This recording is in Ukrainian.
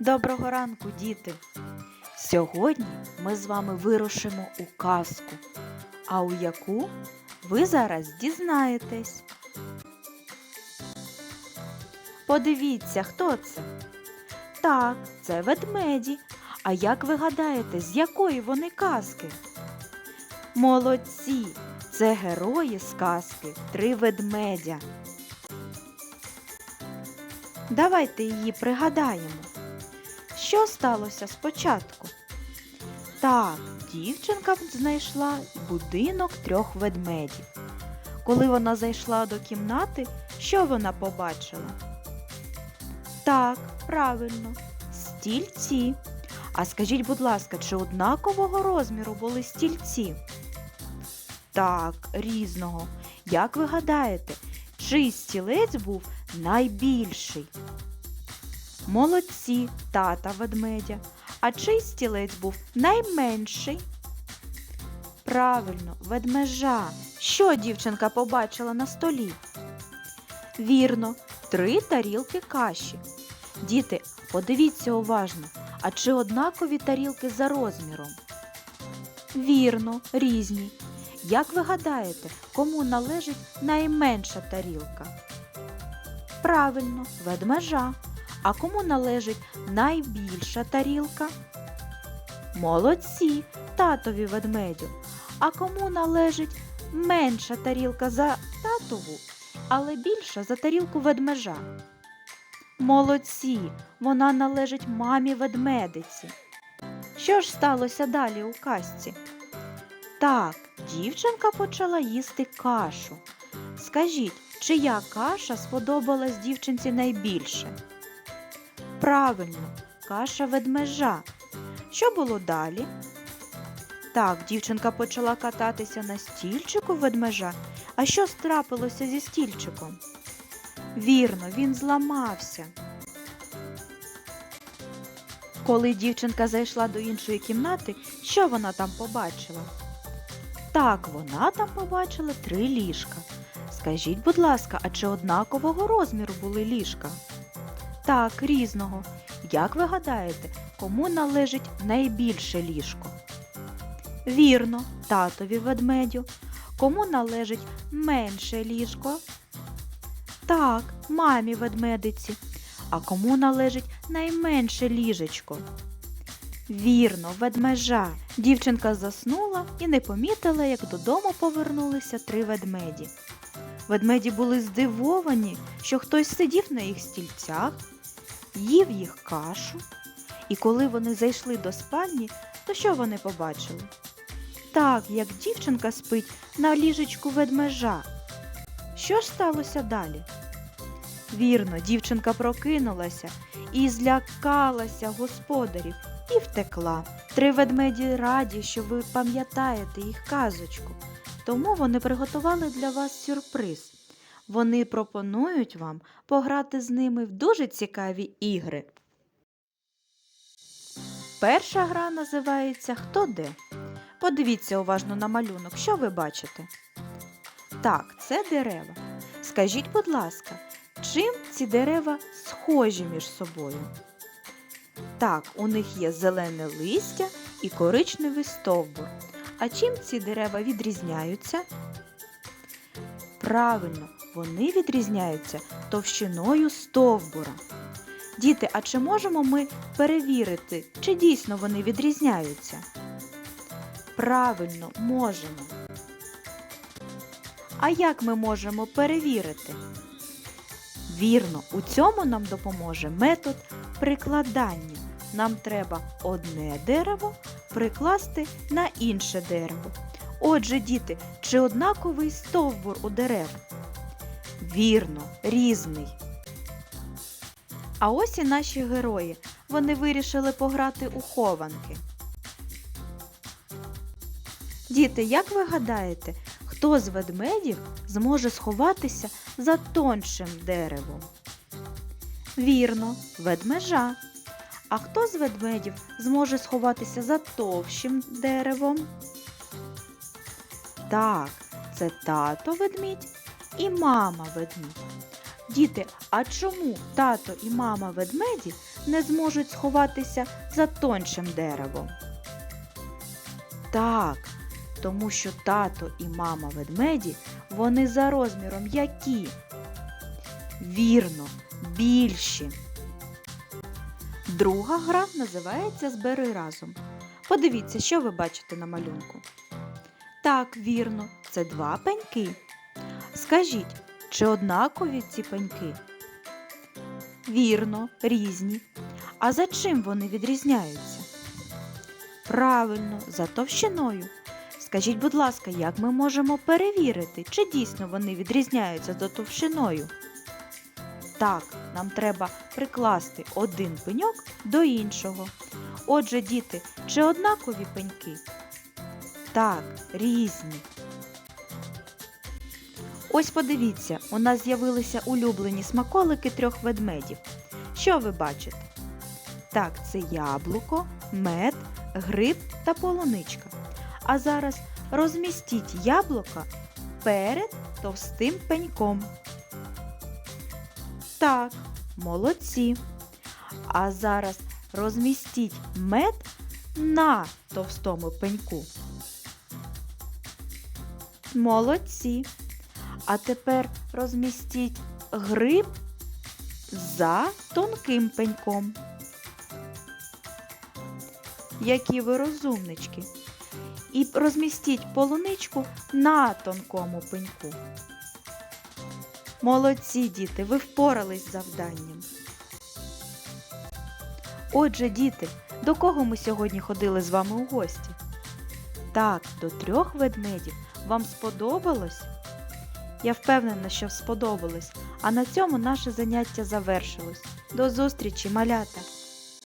Доброго ранку, діти! Сьогодні ми з вами вирушимо у казку, а у яку ви зараз дізнаєтесь. Подивіться, хто це? Так, це ведмеді. А як ви гадаєте, з якої вони казки? Молодці! Це герої з казки Три ведмедя. Давайте її пригадаємо. Що сталося спочатку? Так, дівчинка знайшла будинок трьох ведмедів. Коли вона зайшла до кімнати, що вона побачила? Так, правильно, стільці. А скажіть, будь ласка, чи однакового розміру були стільці? Так, різного. Як ви гадаєте, чий стілець був найбільший? Молодці, тата ведмедя. А чий стілець був найменший? Правильно, ведмежа. Що дівчинка побачила на столі? Вірно, три тарілки каші. Діти, подивіться уважно, а чи однакові тарілки за розміром? Вірно, різні. Як ви гадаєте, кому належить найменша тарілка? Правильно, ведмежа. А кому належить найбільша тарілка? Молодці, татові ведмедю. А кому належить менша тарілка за татову, але більша за тарілку ведмежа? Молодці, вона належить мамі ведмедиці. Що ж сталося далі у казці? Так, дівчинка почала їсти кашу. Скажіть, чия каша сподобалась дівчинці найбільше? Правильно, каша ведмежа. Що було далі? Так, дівчинка почала кататися на стільчику ведмежа. А що страпилося зі стільчиком? Вірно, він зламався. Коли дівчинка зайшла до іншої кімнати, що вона там побачила? Так, вона там побачила три ліжка. Скажіть, будь ласка, а чи однакового розміру були ліжка? Так, різного. Як ви гадаєте, кому належить найбільше ліжко? Вірно, татові ведмедю. Кому належить менше ліжко? Так, мамі ведмедиці. А кому належить найменше ліжечко? Вірно, ведмежа. Дівчинка заснула і не помітила, як додому повернулися три ведмеді. Ведмеді були здивовані, що хтось сидів на їх стільцях, їв їх кашу. І коли вони зайшли до спальні, то що вони побачили? Так, як дівчинка спить на ліжечку ведмежа. Що ж сталося далі? Вірно, дівчинка прокинулася і злякалася господарів і втекла. Три ведмеді раді, що ви пам'ятаєте їх казочку, тому вони приготували для вас сюрприз. Вони пропонують вам пограти з ними в дуже цікаві ігри. Перша гра називається Хто де. Подивіться уважно на малюнок, що ви бачите? Так, це дерева. Скажіть, будь ласка, чим ці дерева схожі між собою? Так, у них є зелене листя і коричневий стовбур. А чим ці дерева відрізняються? Правильно, вони відрізняються товщиною стовбура. Діти, а чи можемо ми перевірити, чи дійсно вони відрізняються? Правильно, можемо. А як ми можемо перевірити? Вірно, у цьому нам допоможе метод прикладання. Нам треба одне дерево прикласти на інше дерево. Отже, діти, чи однаковий стовбур у дерев? Вірно, різний. А ось і наші герої. Вони вирішили пограти у хованки. Діти, як ви гадаєте, хто з ведмедів зможе сховатися за тоншим деревом? Вірно, ведмежа. А хто з ведмедів зможе сховатися за товщим деревом? Так, це тато ведмідь і мама ведмідь. Діти, а чому тато і мама ведмеді не зможуть сховатися за тоншим деревом? Так, тому що тато і мама ведмеді, вони за розміром які? Вірно, більші. Друга гра називається Збери разом. Подивіться, що ви бачите на малюнку. Так, вірно, це два пеньки. Скажіть, чи однакові ці пеньки? Вірно, різні. А за чим вони відрізняються? Правильно, за товщиною. Скажіть, будь ласка, як ми можемо перевірити, чи дійсно вони відрізняються за товщиною? Так, нам треба прикласти один пеньок до іншого. Отже, діти, чи однакові пеньки? Так, різні. Ось подивіться, у нас з'явилися улюблені смаколики трьох ведмедів. Що ви бачите? Так, це яблуко, мед, гриб та полуничка. А зараз розмістіть яблука перед товстим пеньком. Так, молодці. А зараз розмістіть мед на товстому пеньку. Молодці. А тепер розмістіть гриб за тонким пеньком. Які ви розумнички. І розмістіть полуничку на тонкому пеньку. Молодці, діти, ви впорались з завданням. Отже, діти, до кого ми сьогодні ходили з вами у гості? Так, до трьох ведмедів. Вам сподобалось? Я впевнена, що сподобалось. А на цьому наше заняття завершилось. До зустрічі, малята!